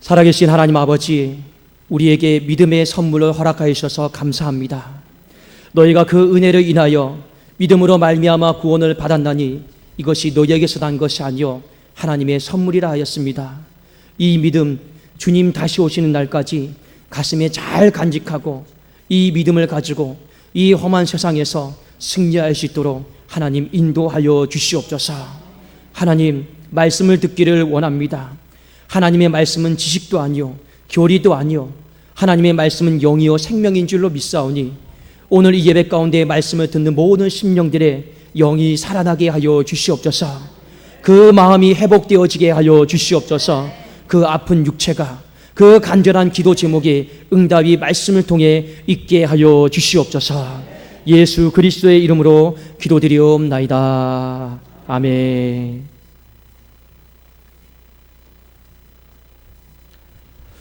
살아계신 하나님 아버지, 우리에게 믿음의 선물을 허락하여 주셔서 감사합니다. 너희가 그 은혜를 인하여 믿음으로 말미암아 구원을 받았나니 이것이 너희에게서 난 것이 아니요 하나님의 선물이라 하였습니다. 이 믿음 주님 다시 오시는 날까지 가슴에 잘 간직하고 이 믿음을 가지고 이 험한 세상에서 승리할 수 있도록 하나님 인도하여 주시옵소서. 하나님 말씀을 듣기를 원합니다. 하나님의 말씀은 지식도 아니요 교리도 아니요 하나님의 말씀은 영이요 생명인 줄로 믿사오니 오늘 이 예배 가운데 말씀을 듣는 모든 심령들의 영이 살아나게 하여 주시옵소서. 그 마음이 회복되어지게 하여 주시옵소서. 그 아픈 육체가 그 간절한 기도 제목에 응답이 말씀을 통해 있게 하여 주시옵소서. 예수 그리스도의 이름으로 기도드리옵나이다. 아멘.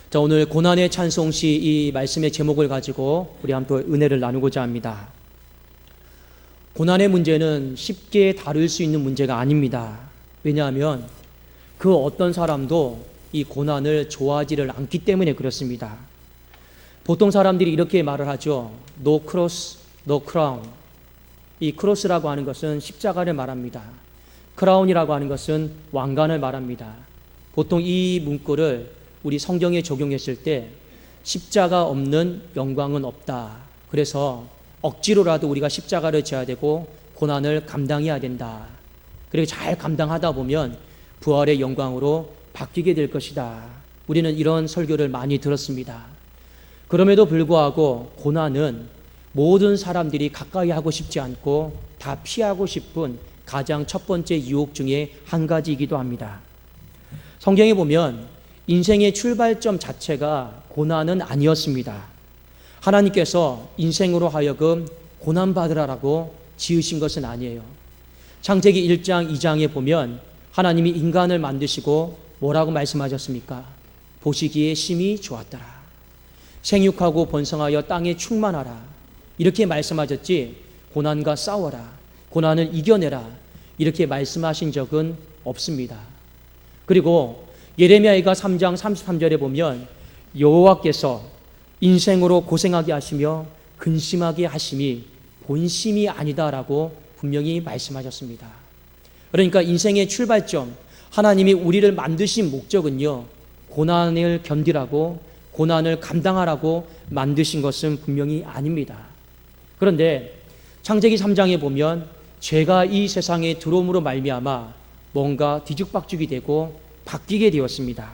자, 오늘 고난의 찬송시 이 말씀의 제목을 가지고 우리 함께 은혜를 나누고자 합니다. 고난의 문제는 쉽게 다룰 수 있는 문제가 아닙니다. 왜냐하면 그 어떤 사람도 이 고난을 좋아하지를 않기 때문에 그렇습니다. 보통 사람들이 이렇게 말을 하죠. No cross, no crown. 이 크로스라고 하는 것은 십자가를 말합니다. 크라운이라고 하는 것은 왕관을 말합니다. 보통 이 문구를 우리 성경에 적용했을 때 십자가 없는 영광은 없다. 그래서 억지로라도 우리가 십자가를 져야 되고 고난을 감당해야 된다. 그리고 잘 감당하다 보면 부활의 영광으로 바뀌게 될 것이다. 우리는 이런 설교를 많이 들었습니다. 그럼에도 불구하고 고난은 모든 사람들이 가까이 하고 싶지 않고 다 피하고 싶은 가장 첫 번째 유혹 중에 한 가지이기도 합니다. 성경에 보면 인생의 출발점 자체가 고난은 아니었습니다. 하나님께서 인생으로 하여금 고난받으라라고 지으신 것은 아니에요. 창세기 1장, 2장에 보면 하나님이 인간을 만드시고 뭐라고 말씀하셨습니까? 보시기에 심히 좋았더라. 생육하고 번성하여 땅에 충만하라. 이렇게 말씀하셨지, 고난과 싸워라. 고난을 이겨내라. 이렇게 말씀하신 적은 없습니다. 그리고 예레미야가 3장 33절에 보면 여호와께서 인생으로 고생하게 하시며 근심하게 하심이 본심이 아니다라고 분명히 말씀하셨습니다. 그러니까 인생의 출발점, 하나님이 우리를 만드신 목적은요, 고난을 견디라고, 고난을 감당하라고 만드신 것은 분명히 아닙니다. 그런데 창세기 3장에 보면 죄가 이 세상에 들어옴으로 말미암아 뭔가 뒤죽박죽이 되고 바뀌게 되었습니다.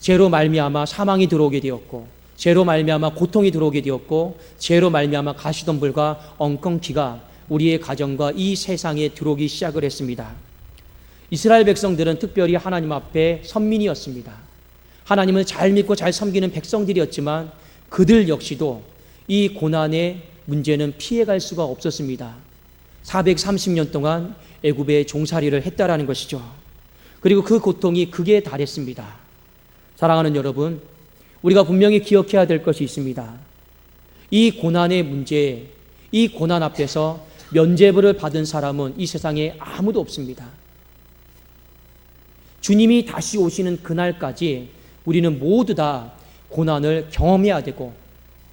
죄로 말미암아 사망이 들어오게 되었고 죄로 말미암아 고통이 들어오게 되었고 죄로 말미암아 가시덤불과 엉겅퀴가 우리의 가정과 이 세상에 들어오기 시작을 했습니다. 이스라엘 백성들은 특별히 하나님 앞에 선민이었습니다. 하나님을 잘 믿고 잘 섬기는 백성들이었지만 그들 역시도 이 고난의 문제는 피해갈 수가 없었습니다. 430년 동안 애굽의 종살이를 했다라는 것이죠. 그리고 그 고통이 극에 달했습니다. 사랑하는 여러분, 우리가 분명히 기억해야 될 것이 있습니다. 이 고난의 문제, 이 고난 앞에서 면죄부를 받은 사람은 이 세상에 아무도 없습니다. 주님이 다시 오시는 그날까지 우리는 모두 다 고난을 경험해야 되고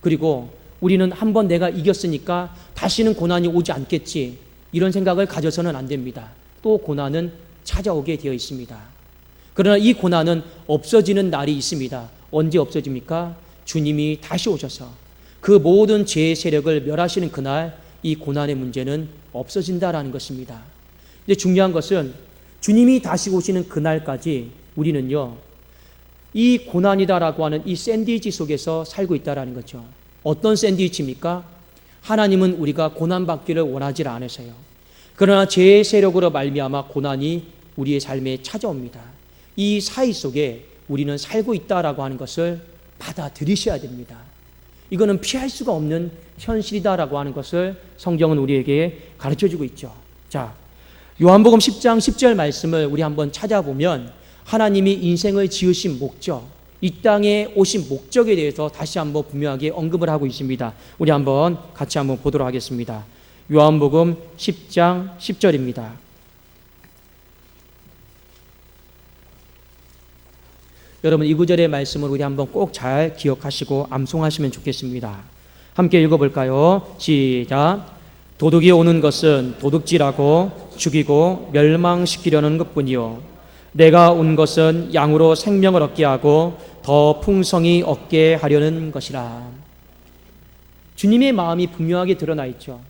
그리고 우리는 한 번 내가 이겼으니까 다시는 고난이 오지 않겠지 이런 생각을 가져서는 안 됩니다. 또 고난은 찾아오게 되어 있습니다. 그러나 이 고난은 없어지는 날이 있습니다. 언제 없어집니까? 주님이 다시 오셔서 그 모든 죄의 세력을 멸하시는 그날 이 고난의 문제는 없어진다라는 것입니다. 근데 중요한 것은 주님이 다시 오시는 그날까지 우리는요, 이 고난이다라고 하는 이 샌드위치 속에서 살고 있다라는 거죠. 어떤 샌드위치입니까? 하나님은 우리가 고난받기를 원하지 않으세요. 그러나 죄의 세력으로 말미암아 고난이 우리의 삶에 찾아옵니다. 이 사이 속에 우리는 살고 있다라고 하는 것을 받아들이셔야 됩니다. 이거는 피할 수가 없는 현실이다라고 하는 것을 성경은 우리에게 가르쳐 주고 있죠. 자, 요한복음 10장 10절 말씀을 우리 한번 찾아보면 하나님이 인생을 지으신 목적, 이 땅에 오신 목적에 대해서 다시 한번 분명하게 언급을 하고 있습니다. 우리 한번 같이 한번 보도록 하겠습니다. 요한복음 10장 10절입니다. 여러분 이 구절의 말씀을 우리 한번 꼭 잘 기억하시고 암송하시면 좋겠습니다. 함께 읽어볼까요? 시작. 도둑이 오는 것은 도둑질하고 죽이고 멸망시키려는 것뿐이요. 내가 온 것은 양으로 생명을 얻게 하고 더 풍성히 얻게 하려는 것이라. 주님의 마음이 분명하게 드러나 있죠.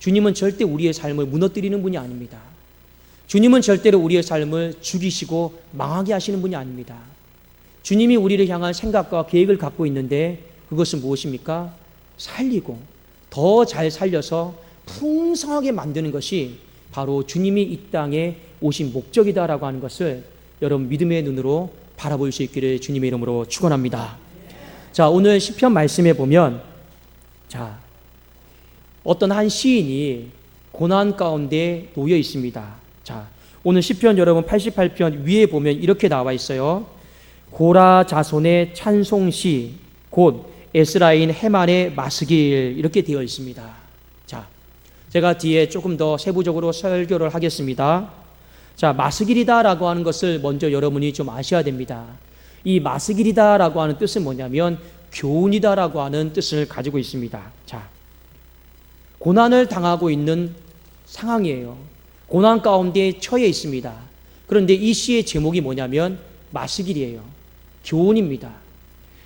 주님은 절대 우리의 삶을 무너뜨리는 분이 아닙니다. 주님은 절대로 우리의 삶을 죽이시고 망하게 하시는 분이 아닙니다. 주님이 우리를 향한 생각과 계획을 갖고 있는데 그것은 무엇입니까? 살리고 더 잘 살려서 풍성하게 만드는 것이 바로 주님이 이 땅에 오신 목적이다라고 하는 것을 여러분 믿음의 눈으로 바라볼 수 있기를 주님의 이름으로 축원합니다. 자, 오늘 시편 말씀에 보면 자, 어떤 한 시인이 고난 가운데 놓여 있습니다. 자, 오늘 시편 여러분 88편 위에 보면 이렇게 나와 있어요. 고라 자손의 찬송시 곧 에스라인 해만의 마스길 이렇게 되어 있습니다. 자, 제가 뒤에 조금 더 세부적으로 설교를 하겠습니다. 자, 마스길이다라고 하는 것을 먼저 여러분이 좀 아셔야 됩니다. 이 마스길이다라고 하는 뜻은 뭐냐면 교훈이다라고 하는 뜻을 가지고 있습니다. 자, 고난을 당하고 있는 상황이에요. 고난 가운데 처해 있습니다. 그런데 이 시의 제목이 뭐냐면 마스길이에요. 교훈입니다.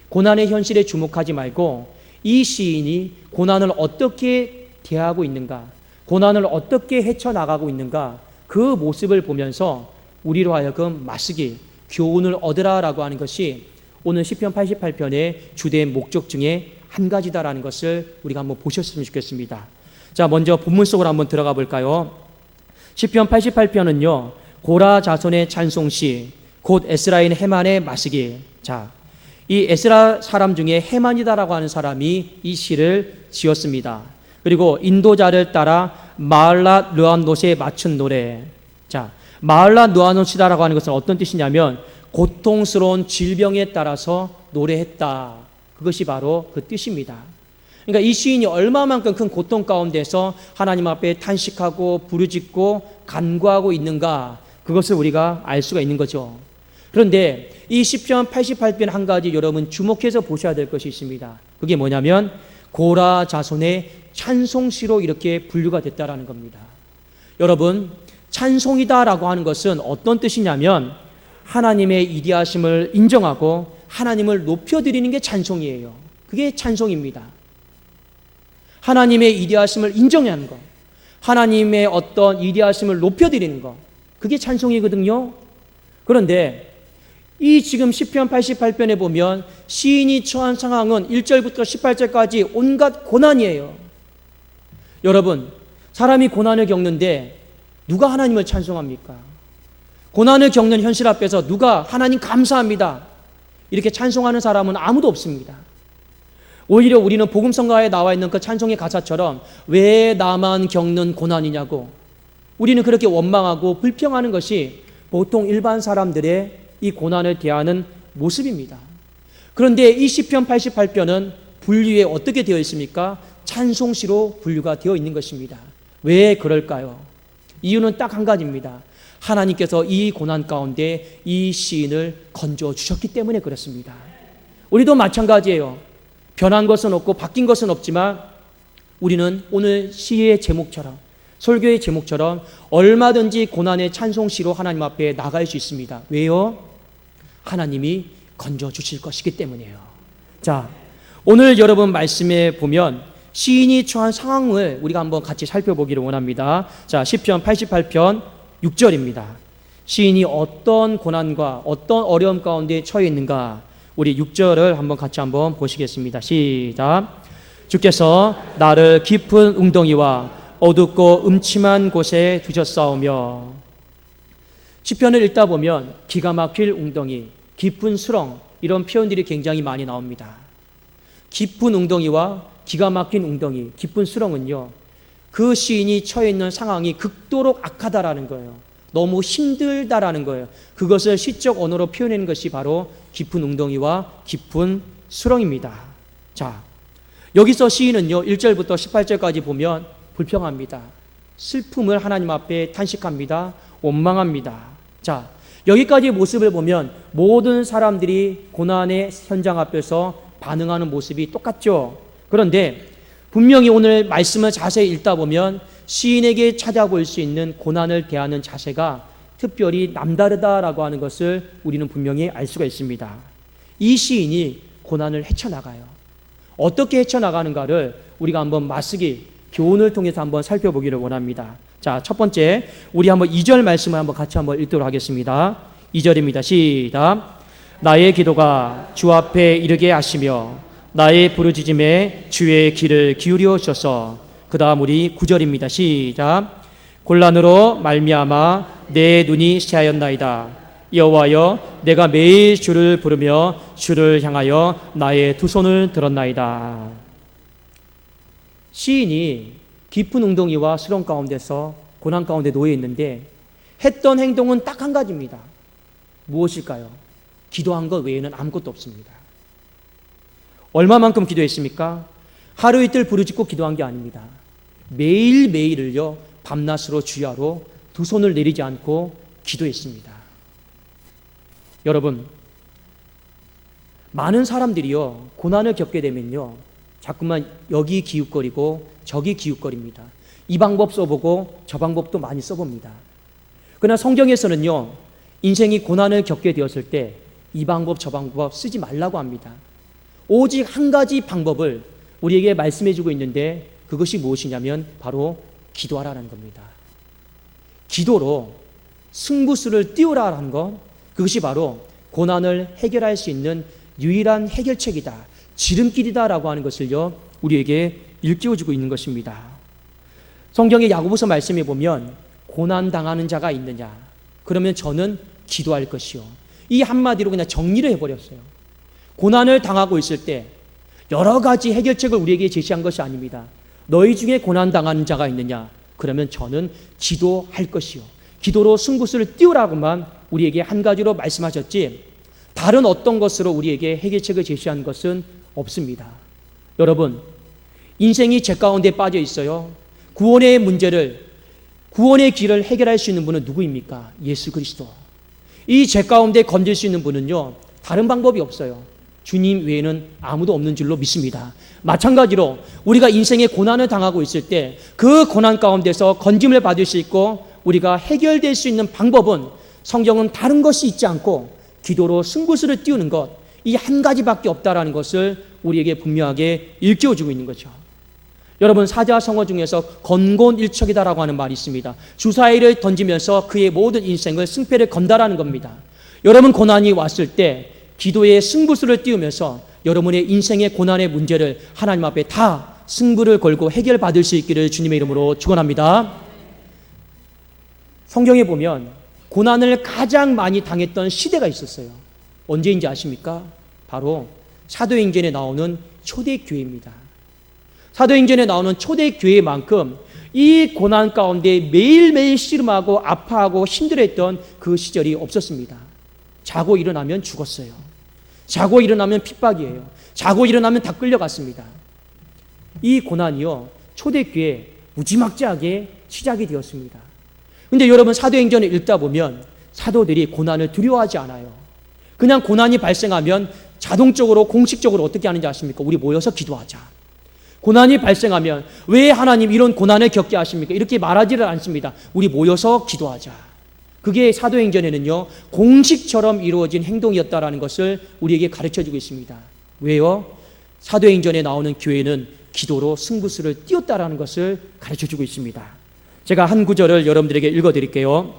고난의 현실에 주목하지 말고 이 시인이 고난을 어떻게 대하고 있는가, 고난을 어떻게 헤쳐나가고 있는가, 그 모습을 보면서 우리로 하여금 마스길, 교훈을 얻으라라고 하는 것이 오늘 시편 88편의 주된 목적 중에 한 가지다라는 것을 우리가 한번 보셨으면 좋겠습니다. 자, 먼저 본문 속으로 한번 들어가 볼까요? 시편 88편은요. 고라 자손의 찬송시, 곧 에스라인 해만의 마스기. 자, 이 에스라 사람 중에 해만이다라고 하는 사람이 이 시를 지었습니다. 그리고 인도자를 따라 마을라 르안노스에 맞춘 노래. 자, 마을라 르안노시다라고 하는 것은 어떤 뜻이냐면 고통스러운 질병에 따라서 노래했다. 그것이 바로 그 뜻입니다. 그러니까 이 시인이 얼마만큼 큰 고통 가운데서 하나님 앞에 탄식하고 부르짖고 간구하고 있는가 그것을 우리가 알 수가 있는 거죠. 그런데 이 시편 88편 한 가지 여러분 주목해서 보셔야 될 것이 있습니다. 그게 뭐냐면 고라 자손의 찬송시로 이렇게 분류가 됐다라는 겁니다. 여러분 찬송이다라고 하는 것은 어떤 뜻이냐면 하나님의 이디하심을 인정하고 하나님을 높여드리는 게 찬송이에요. 그게 찬송입니다. 하나님의 이디하심을 인정하는 것, 하나님의 어떤 이디하심을 높여드리는 것, 그게 찬송이거든요. 그런데 이 지금 시편 88편에 보면 시인이 처한 상황은 1절부터 18절까지 온갖 고난이에요. 여러분, 사람이 고난을 겪는데 누가 하나님을 찬송합니까? 고난을 겪는 현실 앞에서 누가 하나님 감사합니다. 이렇게 찬송하는 사람은 아무도 없습니다. 오히려 우리는 복음성가에 나와 있는 그 찬송의 가사처럼 왜 나만 겪는 고난이냐고 우리는 그렇게 원망하고 불평하는 것이 보통 일반 사람들의 이 고난을 대하는 모습입니다. 그런데 이 시편 88편은 분류에 어떻게 되어 있습니까? 찬송시로 분류가 되어 있는 것입니다. 왜 그럴까요? 이유는 딱 한 가지입니다. 하나님께서 이 고난 가운데 이 시인을 건져 주셨기 때문에 그렇습니다. 우리도 마찬가지예요. 변한 것은 없고 바뀐 것은 없지만 우리는 오늘 시의 제목처럼 설교의 제목처럼 얼마든지 고난의 찬송시로 하나님 앞에 나갈 수 있습니다. 왜요? 하나님이 건져 주실 것이기 때문이에요. 자, 오늘 여러분 말씀에 보면 시인이 처한 상황을 우리가 한번 같이 살펴보기를 원합니다. 자, 시편 88편 6절입니다. 시인이 어떤 고난과 어떤 어려움 가운데 처해 있는가 우리 6절을 한번 같이 한번 보시겠습니다. 시작. 주께서 나를 깊은 웅덩이와 어둡고 음침한 곳에 두셨사오며 시편을 읽다 보면 기가 막힐 웅덩이, 깊은 수렁 이런 표현들이 굉장히 많이 나옵니다. 깊은 웅덩이와 기가 막힌 웅덩이, 깊은 수렁은요. 그 시인이 처해 있는 상황이 극도로 악하다라는 거예요. 너무 힘들다라는 거예요. 그것을 시적 언어로 표현하는 것이 바로 깊은 웅덩이와 깊은 수렁입니다. 자, 여기서 시인은요, 1절부터 18절까지 보면 불평합니다. 슬픔을 하나님 앞에 탄식합니다. 원망합니다. 자, 여기까지의 모습을 보면 모든 사람들이 고난의 현장 앞에서 반응하는 모습이 똑같죠. 그런데 분명히 오늘 말씀을 자세히 읽다 보면 시인에게 찾아볼 수 있는 고난을 대하는 자세가 특별히 남다르다라고 하는 것을 우리는 분명히 알 수가 있습니다. 이 시인이 고난을 헤쳐나가요. 어떻게 헤쳐나가는가를 우리가 한번 마스기 교훈을 통해서 한번 살펴보기를 원합니다. 자, 첫 번째, 우리 한번 2절 말씀을 한번 같이 한번 읽도록 하겠습니다. 2절입니다. 시작. 나의 기도가 주 앞에 이르게 하시며 나의 부르짖음에 주의 귀를 기울여 주셔서 그다음 우리 9절입니다. 시작. 곤란으로 말미암아 내 눈이 새하였나이다. 여호와여 내가 매일 주를 부르며 주를 향하여 나의 두 손을 들었나이다. 시인이 깊은 웅덩이와 수렁 가운데서 고난 가운데 놓여 있는데 했던 행동은 딱 한 가지입니다. 무엇일까요? 기도한 것 외에는 아무것도 없습니다. 얼마만큼 기도했습니까? 하루 이틀 부르짖고 기도한 게 아닙니다. 매일매일을요, 밤낮으로 주야로 두 손을 내리지 않고 기도했습니다. 여러분, 많은 사람들이요, 고난을 겪게 되면요, 자꾸만 여기 기웃거리고 저기 기웃거립니다. 이 방법 써보고 저 방법도 많이 써봅니다. 그러나 성경에서는요, 인생이 고난을 겪게 되었을 때 이 방법 저 방법 쓰지 말라고 합니다. 오직 한 가지 방법을 우리에게 말씀해 주고 있는데 그것이 무엇이냐면 바로 기도하라는 겁니다. 기도로 승부수를 띄우라는 것 그것이 바로 고난을 해결할 수 있는 유일한 해결책이다. 지름길이다라고 하는 것을요. 우리에게 일깨워 주고 있는 것입니다. 성경의 야고보서 말씀에 보면 고난 당하는 자가 있느냐? 그러면 저는 기도할 것이요. 이 한마디로 그냥 정리를 해버렸어요. 고난을 당하고 있을 때 여러 가지 해결책을 우리에게 제시한 것이 아닙니다. 너희 중에 고난 당하는 자가 있느냐? 그러면 저는 기도할 것이요. 기도로 승부수를 띄우라고만 우리에게 한 가지로 말씀하셨지 다른 어떤 것으로 우리에게 해결책을 제시한 것은 없습니다. 여러분, 인생이 죄 가운데 빠져 있어요. 구원의 문제를 구원의 길을 해결할 수 있는 분은 누구입니까? 예수 그리스도. 이 죄 가운데 건질 수 있는 분은요. 다른 방법이 없어요. 주님 외에는 아무도 없는 줄로 믿습니다. 마찬가지로 우리가 인생의 고난을 당하고 있을 때 그 고난 가운데서 건짐을 받을 수 있고 우리가 해결될 수 있는 방법은 성경은 다른 것이 있지 않고 기도로 승부수를 띄우는 것, 이 한 가지밖에 없다라는 것을 우리에게 분명하게 일깨워 주고 있는 거죠. 여러분 사자 성어 중에서 건곤일척이다라고 하는 말이 있습니다. 주사위를 던지면서 그의 모든 인생을 승패를 건다라는 겁니다. 여러분 고난이 왔을 때 기도의 승부수를 띄우면서 여러분의 인생의 고난의 문제를 하나님 앞에 다 승부를 걸고 해결받을 수 있기를 주님의 이름으로 축원합니다. 성경에 보면 고난을 가장 많이 당했던 시대가 있었어요. 언제인지 아십니까? 바로 사도행전에 나오는 초대교회입니다. 사도행전에 나오는 초대교회만큼 이 고난 가운데 매일매일 씨름하고 아파하고 힘들었던 그 시절이 없었습니다. 자고 일어나면 죽었어요. 자고 일어나면 핍박이에요. 자고 일어나면 다 끌려갔습니다. 이 고난이요, 초대교회 무지막지하게 시작이 되었습니다. 근데 여러분 사도행전을 읽다 보면 사도들이 고난을 두려워하지 않아요. 그냥 고난이 발생하면 자동적으로 공식적으로 어떻게 하는지 아십니까? 우리 모여서 기도하자. 고난이 발생하면 왜 하나님 이런 고난을 겪게 하십니까? 이렇게 말하지를 않습니다. 우리 모여서 기도하자. 그게 사도행전에는요, 공식처럼 이루어진 행동이었다라는 것을 우리에게 가르쳐 주고 있습니다. 왜요? 사도행전에 나오는 교회는 기도로 승부수를 띄웠다라는 것을 가르쳐 주고 있습니다. 제가 한 구절을 여러분들에게 읽어 드릴게요.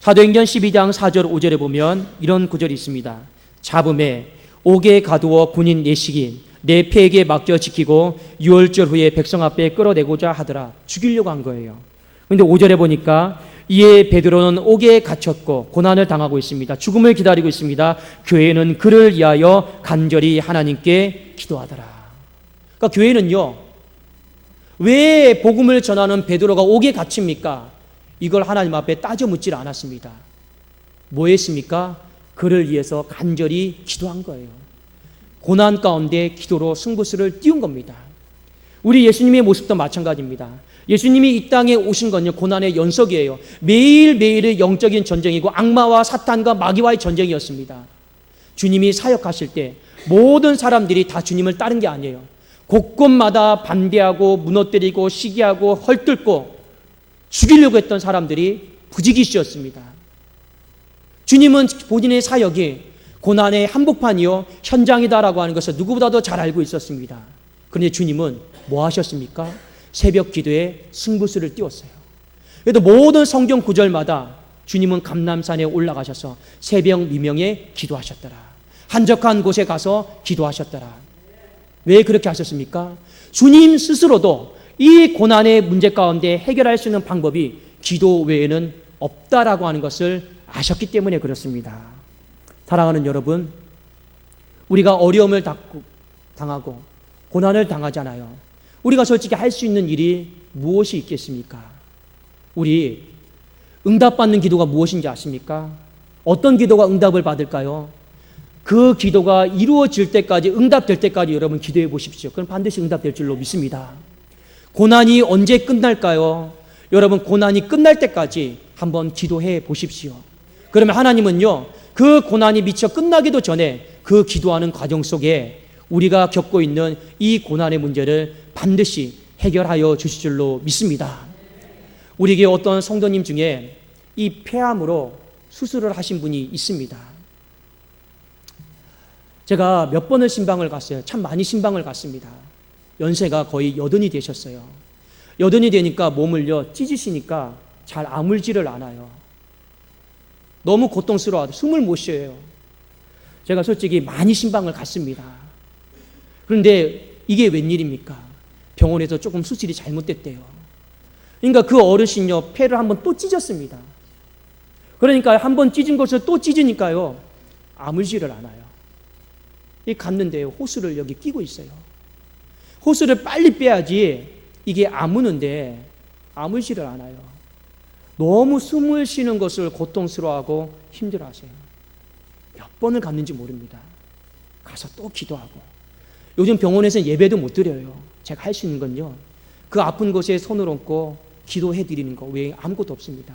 사도행전 12장 4절 5절에 보면 이런 구절이 있습니다. 잡음에 옥에 가두어 군인 내식이 내 폐에게 맡겨 지키고 유월절 후에 백성 앞에 끌어내고자 하더라. 죽이려고 한 거예요. 근데 5절에 보니까 이에 베드로는 옥에 갇혔고 고난을 당하고 있습니다. 죽음을 기다리고 있습니다. 교회는 그를 위하여 간절히 하나님께 기도하더라. 그러니까 교회는요. 왜 복음을 전하는 베드로가 옥에 갇힙니까? 이걸 하나님 앞에 따져 묻질 않았습니다. 뭐 했습니까? 그를 위해서 간절히 기도한 거예요. 고난 가운데 기도로 승부수를 띄운 겁니다. 우리 예수님의 모습도 마찬가지입니다. 예수님이 이 땅에 오신 건요, 고난의 연속이에요. 매일매일의 영적인 전쟁이고 악마와 사탄과 마귀와의 전쟁이었습니다. 주님이 사역하실 때 모든 사람들이 다 주님을 따른 게 아니에요. 곳곳마다 반대하고 무너뜨리고 시기하고 헐뜯고 죽이려고 했던 사람들이 부지기수였습니다. 주님은 본인의 사역이 고난의 한복판이요 현장이다라고 하는 것을 누구보다도 잘 알고 있었습니다. 그런데 주님은 뭐 하셨습니까? 새벽 기도에 승부수를 띄웠어요. 그래도 모든 성경 구절마다 주님은 감남산에 올라가셔서 새벽 미명에 기도하셨더라. 한적한 곳에 가서 기도하셨더라. 왜 그렇게 하셨습니까? 주님 스스로도 이 고난의 문제 가운데 해결할 수 있는 방법이 기도 외에는 없다라고 하는 것을 아셨기 때문에 그렇습니다. 사랑하는 여러분, 우리가 어려움을 당하고 고난을 당하잖아요. 우리가 솔직히 할 수 있는 일이 무엇이 있겠습니까? 우리 응답받는 기도가 무엇인지 아십니까? 어떤 기도가 응답을 받을까요? 그 기도가 이루어질 때까지 응답될 때까지 여러분 기도해 보십시오. 그럼 반드시 응답될 줄로 믿습니다. 고난이 언제 끝날까요? 여러분 고난이 끝날 때까지 한번 기도해 보십시오. 그러면 하나님은요. 그 고난이 미처 끝나기도 전에 그 기도하는 과정 속에 우리가 겪고 있는 이 고난의 문제를 반드시 해결하여 주실 줄로 믿습니다. 우리에게 어떤 성도님 중에 이 폐암으로 수술을 하신 분이 있습니다. 제가 몇 번을 신방을 갔어요. 참 많이 신방을 갔습니다. 연세가 거의 여든이 되셨어요. 여든이 되니까 몸을요 찢으시니까 잘 아물지를 않아요. 너무 고통스러워서 숨을 못 쉬어요. 제가 솔직히 많이 신방을 갔습니다. 그런데 이게 웬일입니까? 병원에서 조금 수술이 잘못됐대요. 그러니까 그 어르신요 폐를 한번 또 찢었습니다. 그러니까 한 번 찢은 것을 또 찢으니까요 아물지를 않아요. 이 갔는데요 호수를 여기 끼고 있어요. 호수를 빨리 빼야지 이게 아무는데 아물지를 않아요. 너무 숨을 쉬는 것을 고통스러워하고 힘들어하세요. 몇 번을 갔는지 모릅니다. 가서 또 기도하고. 요즘 병원에서 예배도 못 드려요. 제가 할 수 있는 건요. 그 아픈 곳에 손을 얹고 기도해 드리는 거 외에 아무것도 없습니다.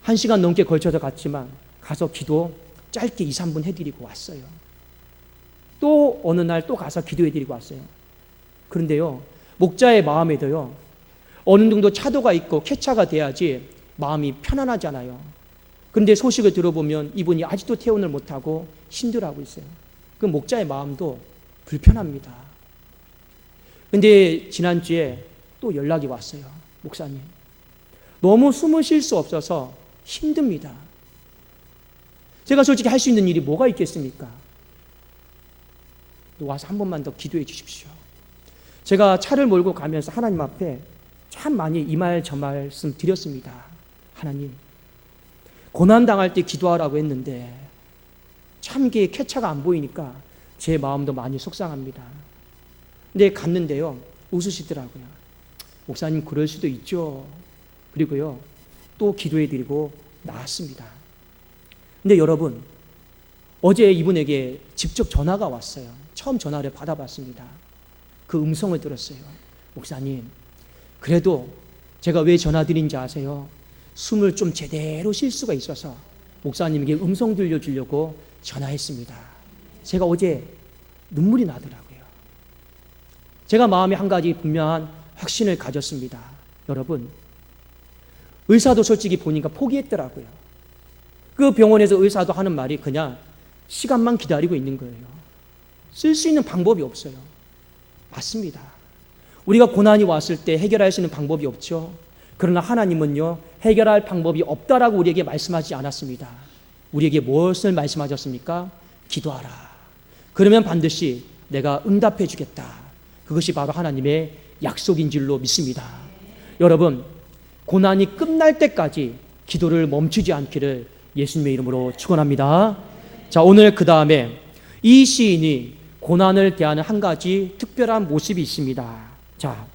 한 시간 넘게 걸쳐서 갔지만 가서 기도 짧게 2, 3분 해드리고 왔어요. 또 어느 날 또 가서 기도해 드리고 왔어요. 그런데요, 목자의 마음에도요, 어느 정도 차도가 있고 쾌차가 돼야지 마음이 편안하잖아요. 그런데 소식을 들어보면 이분이 아직도 퇴원을 못하고 힘들어하고 있어요. 그 목자의 마음도 불편합니다. 근데 지난주에 또 연락이 왔어요. 목사님. 너무 숨을 쉴 수 없어서 힘듭니다. 제가 솔직히 할 수 있는 일이 뭐가 있겠습니까? 와서 한 번만 더 기도해 주십시오. 제가 차를 몰고 가면서 하나님 앞에 참 많이 이 말 저 말씀 드렸습니다. 하나님, 고난 당할 때 기도하라고 했는데 참 이게 쾌차가 안 보이니까 제 마음도 많이 속상합니다. 근데 갔는데요, 웃으시더라고요. 목사님 그럴 수도 있죠. 그리고요, 또 기도해 드리고 나왔습니다. 근데 여러분, 어제 이분에게 직접 전화가 왔어요. 처음 전화를 받아봤습니다. 그 음성을 들었어요. 목사님, 그래도 제가 왜 전화드린지 아세요? 숨을 좀 제대로 쉴 수가 있어서 목사님에게 음성 들려주려고 전화했습니다. 제가 어제 눈물이 나더라고요. 제가 마음에 한 가지 분명한 확신을 가졌습니다. 여러분, 의사도 솔직히 보니까 포기했더라고요. 그 병원에서 의사도 하는 말이 그냥 시간만 기다리고 있는 거예요. 쓸 수 있는 방법이 없어요. 맞습니다. 우리가 고난이 왔을 때 해결할 수 있는 방법이 없죠. 그러나 하나님은요, 해결할 방법이 없다라고 우리에게 말씀하지 않았습니다. 우리에게 무엇을 말씀하셨습니까? 기도하라. 그러면 반드시 내가 응답해 주겠다. 그것이 바로 하나님의 약속인 줄로 믿습니다. 여러분, 고난이 끝날 때까지 기도를 멈추지 않기를 예수님의 이름으로 축원합니다. 자, 오늘 그 다음에 이 시인이 고난을 대하는 한 가지 특별한 모습이 있습니다. 자,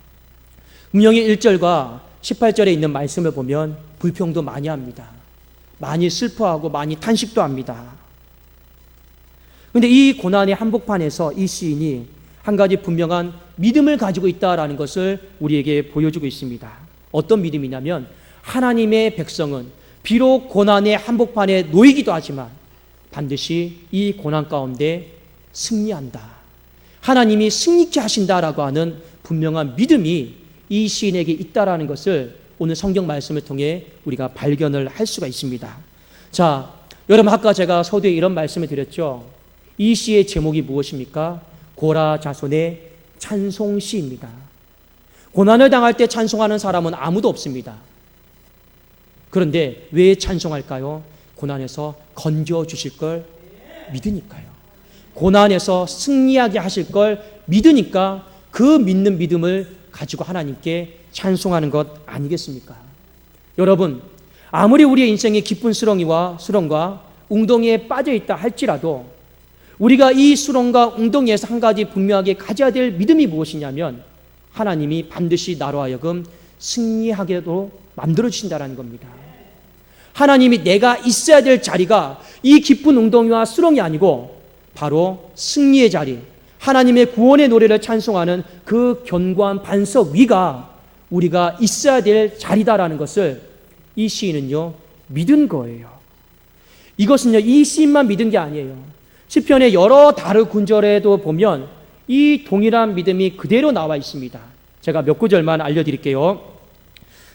음령의 1절과 18절에 있는 말씀을 보면 불평도 많이 합니다. 많이 슬퍼하고 많이 탄식도 합니다. 근데 이 고난의 한복판에서 이 시인이 한 가지 분명한 믿음을 가지고 있다라는 것을 우리에게 보여주고 있습니다. 어떤 믿음이냐면 하나님의 백성은 비록 고난의 한복판에 놓이기도 하지만 반드시 이 고난 가운데 승리한다. 하나님이 승리케 하신다라고 하는 분명한 믿음이 이 시인에게 있다라는 것을 오늘 성경 말씀을 통해 우리가 발견을 할 수가 있습니다. 자, 여러분 아까 제가 서두에 이런 말씀을 드렸죠. 이 시의 제목이 무엇입니까? 고라 자손의 찬송 시입니다. 고난을 당할 때 찬송하는 사람은 아무도 없습니다. 그런데 왜 찬송할까요? 고난에서 건져 주실 걸 믿으니까요. 고난에서 승리하게 하실 걸 믿으니까 그 믿는 믿음을 가지고 하나님께 찬송하는 것 아니겠습니까? 여러분, 아무리 우리의 인생에 기쁜 수렁이와 수렁과 웅덩이에 빠져 있다 할지라도 우리가 이 수렁과 웅덩이에서 한 가지 분명하게 가져야 될 믿음이 무엇이냐면 하나님이 반드시 나로 하여금 승리하게도 만들어 주신다라는 겁니다. 하나님이 내가 있어야 될 자리가 이 깊은 웅덩이와 수렁이 아니고 바로 승리의 자리, 하나님의 구원의 노래를 찬송하는 그 견고한 반석 위가 우리가 있어야 될 자리다라는 것을 이 시인은요 믿은 거예요. 이것은요 이 시인만 믿은 게 아니에요. 시편의 여러 다른 군절에도 보면 이 동일한 믿음이 그대로 나와 있습니다. 제가 몇 구절만 알려드릴게요.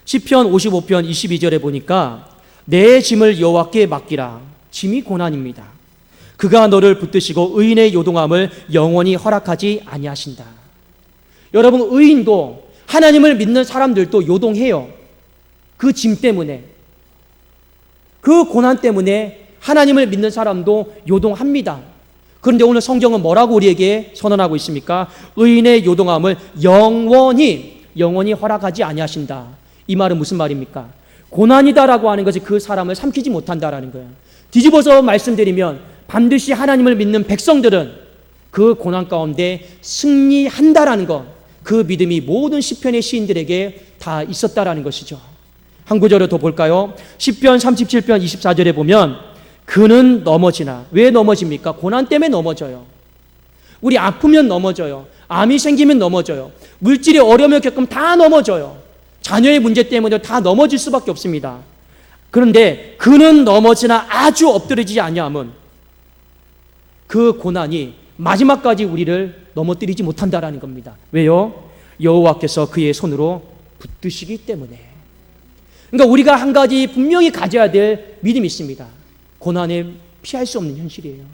시편 55편 22절에 보니까 내 짐을 여호와께 맡기라. 짐이 고난입니다. 그가 너를 붙드시고 의인의 요동함을 영원히 허락하지 아니하신다. 여러분 의인도 하나님을 믿는 사람들도 요동해요. 그 짐 때문에 그 고난 때문에 하나님을 믿는 사람도 요동합니다. 그런데 오늘 성경은 뭐라고 우리에게 선언하고 있습니까? 의인의 요동함을 영원히 영원히 허락하지 아니하신다. 이 말은 무슨 말입니까? 고난이다라고 하는 것이 그 사람을 삼키지 못한다라는 거예요. 뒤집어서 말씀드리면 반드시 하나님을 믿는 백성들은 그 고난 가운데 승리한다라는 것, 그 믿음이 모든 시편의 시인들에게 다 있었다라는 것이죠. 한 구절을 더 볼까요? 시편 37편 24절에 보면 그는 넘어지나 왜 넘어집니까? 고난 때문에 넘어져요. 우리 아프면 넘어져요. 암이 생기면 넘어져요. 물질이 어려움을 겪으면 다 넘어져요. 자녀의 문제 때문에 다 넘어질 수밖에 없습니다. 그런데 그는 넘어지나 아주 엎드리지 아니함은 그 고난이 마지막까지 우리를 넘어뜨리지 못한다라는 겁니다. 왜요? 여호와께서 그의 손으로 붙드시기 때문에. 그러니까 우리가 한 가지 분명히 가져야 될 믿음이 있습니다. 고난에 피할 수 없는 현실이에요.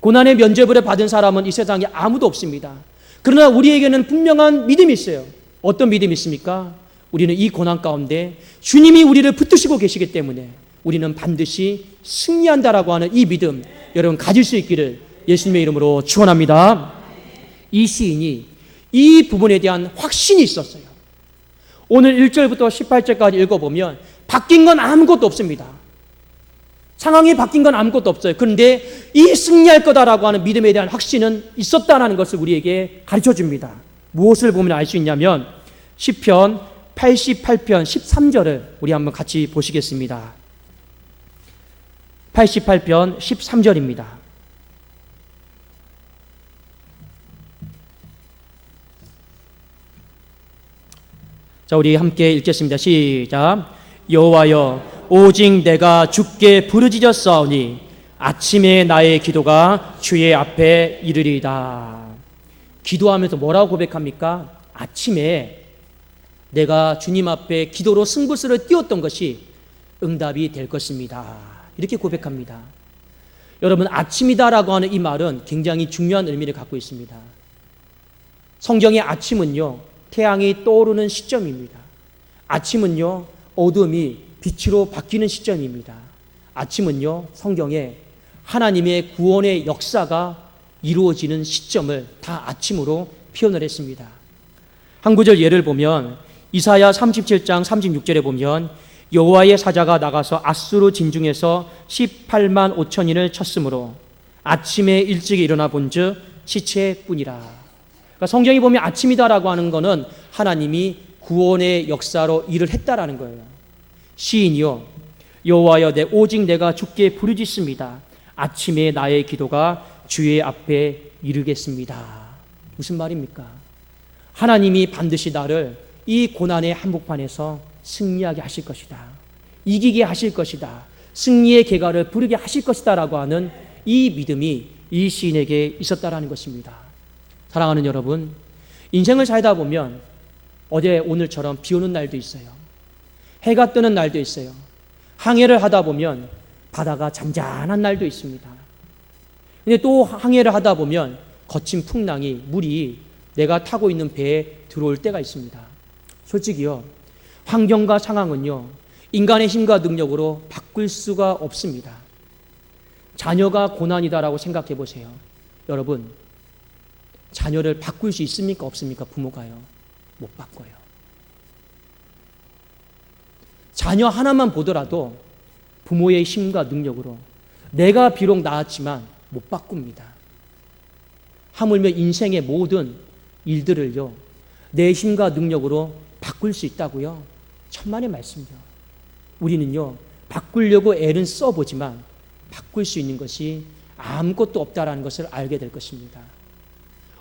고난의 면죄부를 받은 사람은 이 세상에 아무도 없습니다. 그러나 우리에게는 분명한 믿음이 있어요. 어떤 믿음이 있습니까? 우리는 이 고난 가운데 주님이 우리를 붙드시고 계시기 때문에 우리는 반드시 승리한다라고 하는 이 믿음 여러분 가질 수 있기를 예수님의 이름으로 축원합니다. 이 시인이 이 부분에 대한 확신이 있었어요. 오늘 1절부터 18절까지 읽어보면 바뀐 건 아무것도 없습니다. 상황이 바뀐 건 아무것도 없어요. 그런데 이 승리할 거다라고 하는 믿음에 대한 확신은 있었다라는 것을 우리에게 가르쳐 줍니다. 무엇을 보면 알 수 있냐면 10편 88편 13절을 우리 한번 같이 보시겠습니다. 88편 13절입니다. 자, 우리 함께 읽겠습니다. 시작. 여호와여, 오직 내가 주께 부르짖었사오니 아침에 나의 기도가 주의 앞에 이르리다. 기도하면서 뭐라고 고백합니까? 아침에 내가 주님 앞에 기도로 승부수를 띄웠던 것이 응답이 될 것입니다. 이렇게 고백합니다. 여러분, 아침이다라고 하는 이 말은 굉장히 중요한 의미를 갖고 있습니다. 성경의 아침은요, 태양이 떠오르는 시점입니다. 아침은요, 어둠이 빛으로 바뀌는 시점입니다. 아침은요, 성경에 하나님의 구원의 역사가 이루어지는 시점을 다 아침으로 표현을 했습니다. 한 구절 예를 보면 이사야 37장 36절에 보면 여호와의 사자가 나가서 아수르 진중에서 18만 5천인을 쳤으므로 아침에 일찍 일어나 본즉 시체뿐이라. 그러니까 성경이 보면 아침이다라고 하는 것은 하나님이 구원의 역사로 일을 했다라는 거예요. 시인이요 여호와여 내 오직 내가 주께 부르짖습니다. 아침에 나의 기도가 주의 앞에 이르겠습니다. 무슨 말입니까? 하나님이 반드시 나를 이 고난의 한복판에서 승리하게 하실 것이다. 이기게 하실 것이다. 승리의 계가를 부르게 하실 것이다라고 하는 이 믿음이 이 시인에게 있었다라는 것입니다. 사랑하는 여러분, 인생을 살다 보면 어제 오늘처럼 비 오는 날도 있어요. 해가 뜨는 날도 있어요. 항해를 하다 보면 바다가 잔잔한 날도 있습니다. 근데 또 항해를 하다 보면 거친 풍랑이 물이 내가 타고 있는 배에 들어올 때가 있습니다. 솔직히요. 환경과 상황은요. 인간의 힘과 능력으로 바꿀 수가 없습니다. 자녀가 고난이다라고 생각해 보세요. 여러분, 자녀를 바꿀 수 있습니까? 없습니까? 부모가요. 못 바꿔요. 자녀 하나만 보더라도 부모의 힘과 능력으로 내가 비록 나았지만 못 바꿉니다. 하물며 인생의 모든 일들을요, 내 힘과 능력으로 바꿀 수 있다고요. 천만의 말씀이죠. 우리는요, 바꾸려고 애는 써보지만 바꿀 수 있는 것이 아무것도 없다라는 것을 알게 될 것입니다.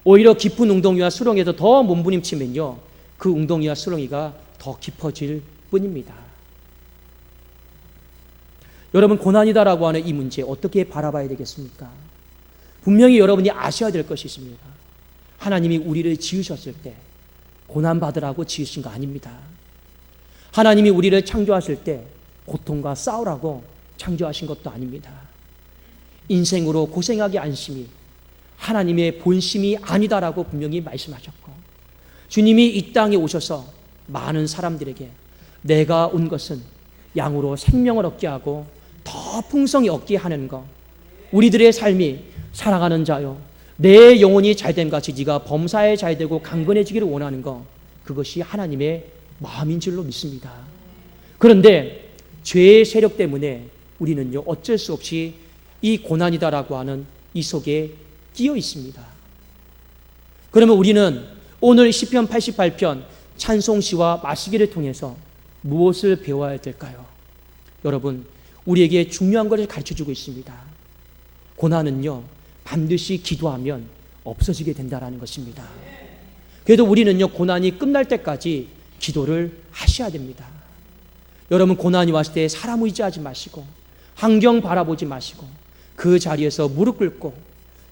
오히려 깊은 웅덩이와 수렁에서 더 몸부림치면요, 그 웅덩이와 수렁이가 더 깊어질 뿐입니다. 여러분, 고난이다라고 하는 이 문제 어떻게 바라봐야 되겠습니까? 분명히 여러분이 아셔야 될 것이 있습니다. 하나님이 우리를 지으셨을 때 고난 받으라고 지으신 거 아닙니다. 하나님이 우리를 창조하실 때 고통과 싸우라고 창조하신 것도 아닙니다. 인생으로 고생하기 안심이 하나님의 본심이 아니다라고 분명히 말씀하셨고 주님이 이 땅에 오셔서 많은 사람들에게 내가 온 것은 양으로 생명을 얻게 하고 더 풍성히 얻게 하는 것 우리들의 삶이 사랑하는 자요 내 영혼이 잘됨 같이 네가 범사에 잘되고 강건해지기를 원하는 것 그것이 하나님의 마음인 줄로 믿습니다. 그런데 죄의 세력 때문에 우리는요 어쩔 수 없이 이 고난이다라고 하는 이 속에 끼어 있습니다. 그러면 우리는 오늘 시편 88편 찬송시와 마시기를 통해서 무엇을 배워야 될까요? 여러분, 우리에게 중요한 것을 가르쳐 주고 있습니다. 고난은요, 반드시 기도하면 없어지게 된다라는 것입니다. 그래도 우리는요, 고난이 끝날 때까지 기도를 하셔야 됩니다. 여러분, 고난이 왔을 때 사람 의지하지 마시고, 환경 바라보지 마시고, 그 자리에서 무릎 꿇고,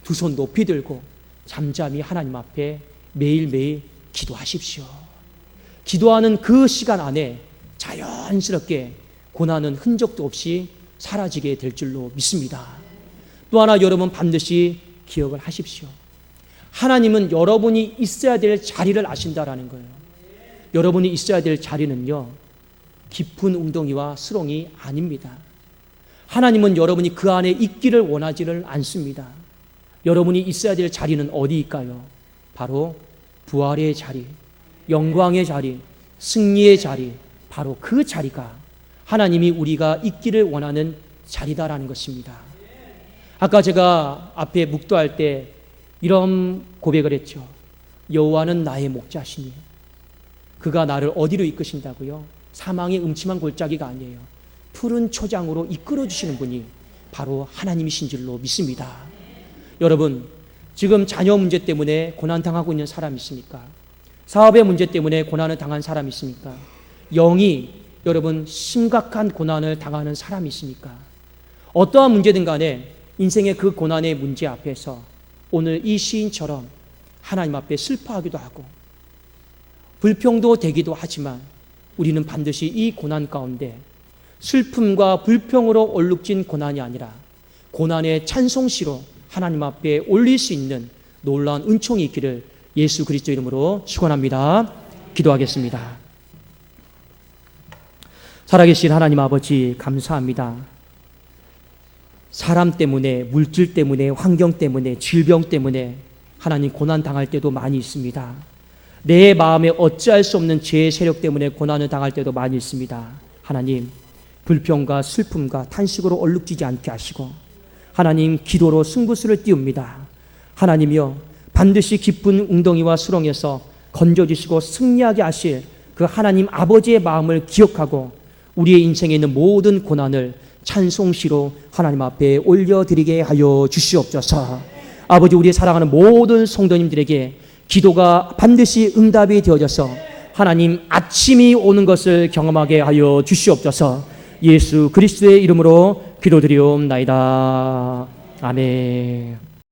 두 손 높이 들고, 잠잠히 하나님 앞에 매일매일 기도하십시오. 기도하는 그 시간 안에 자연스럽게 고난은 흔적도 없이 사라지게 될 줄로 믿습니다. 또 하나 여러분 반드시 기억을 하십시오. 하나님은 여러분이 있어야 될 자리를 아신다라는 거예요. 여러분이 있어야 될 자리는요, 깊은 웅덩이와 수렁이 아닙니다. 하나님은 여러분이 그 안에 있기를 원하지를 않습니다. 여러분이 있어야 될 자리는 어디일까요? 바로 부활의 자리, 영광의 자리, 승리의 자리, 바로 그 자리가 하나님이 우리가 있기를 원하는 자리다라는 것입니다. 아까 제가 앞에 묵도할 때 이런 고백을 했죠. 여호와는 나의 목자시니 그가 나를 어디로 이끄신다고요? 사망의 음침한 골짜기가 아니에요. 푸른 초장으로 이끌어 주시는 분이 바로 하나님이신 줄로 믿습니다. 여러분, 지금 자녀 문제 때문에 고난 당하고 있는 사람 있습니까? 사업의 문제 때문에 고난을 당한 사람 있습니까? 영이 여러분 심각한 고난을 당하는 사람이 있습니까? 어떠한 문제든 간에 인생의 그 고난의 문제 앞에서 오늘 이 시인처럼 하나님 앞에 슬퍼하기도 하고 불평도 되기도 하지만 우리는 반드시 이 고난 가운데 슬픔과 불평으로 얼룩진 고난이 아니라 고난의 찬송시로 하나님 앞에 올릴 수 있는 놀라운 은총이 있기를 예수 그리스도 이름으로 축원합니다. 기도하겠습니다. 살아계신 하나님 아버지 감사합니다. 사람 때문에 물질 때문에 환경 때문에 질병 때문에 하나님 고난 당할 때도 많이 있습니다. 내 마음에 어찌할 수 없는 죄의 세력 때문에 고난을 당할 때도 많이 있습니다. 하나님 불평과 슬픔과 탄식으로 얼룩지지 않게 하시고 하나님 기도로 승부수를 띄웁니다. 하나님이여 반드시 깊은 웅덩이와 수렁에서 건져주시고 승리하게 하실 그 하나님 아버지의 마음을 기억하고 우리의 인생에 있는 모든 고난을 찬송시로 하나님 앞에 올려드리게 하여 주시옵소서. 아버지 우리의 사랑하는 모든 성도님들에게 기도가 반드시 응답이 되어져서 하나님 아침이 오는 것을 경험하게 하여 주시옵소서. 예수 그리스도의 이름으로 기도드리옵나이다. 아멘.